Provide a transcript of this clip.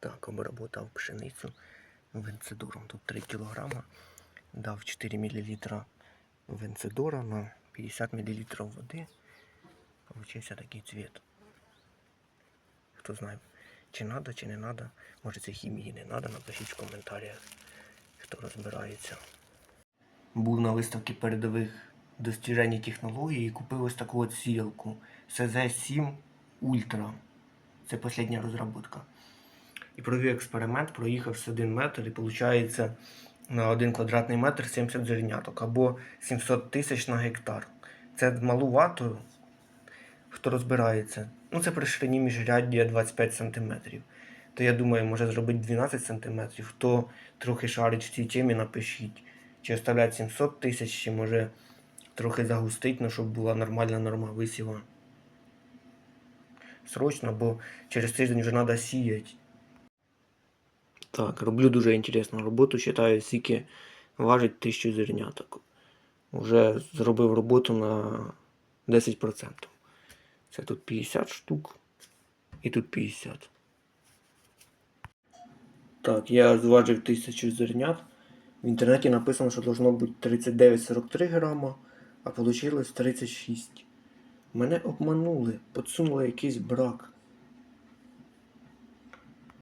Так, обработав пшеницю венцидором. Тут 3 кг. Дав 4 мл венцидора на 50 мл води. Получився такий цвіт. Хто знає, чи треба, чи не треба. Може це хімії не треба, напишіть в коментарях, хто розбирається. Був на виставці передових достіжень і технологій і купив ось таку от сіялку CZ7 Ultra. Це остання розробка. І провів експеримент, проїхався 1 метр і виходить на 1 квадратний метр 70 зерняток або 700 тисяч на гектар. Це малувато, хто розбирається. Ну, це при ширині міжряддя 25 см. То я думаю, може зробити 12 см. Хто трохи шарить в цій темі, напишіть. Чи оставлять 700 тисяч, чи може трохи загустить, ну, щоб була нормальна норма висіва. Срочно, бо через тиждень вже треба сіяти. Так, роблю дуже інтересну роботу. Читаю, скільки важить тисячу зерняток. Уже зробив роботу на 10%. Це тут 50 штук і тут 50. Так, я зважив тисячу зернят. В інтернеті написано, що должно бути 39-43 грама, а вийшло 36. Мене обманули, подсунули якийсь брак.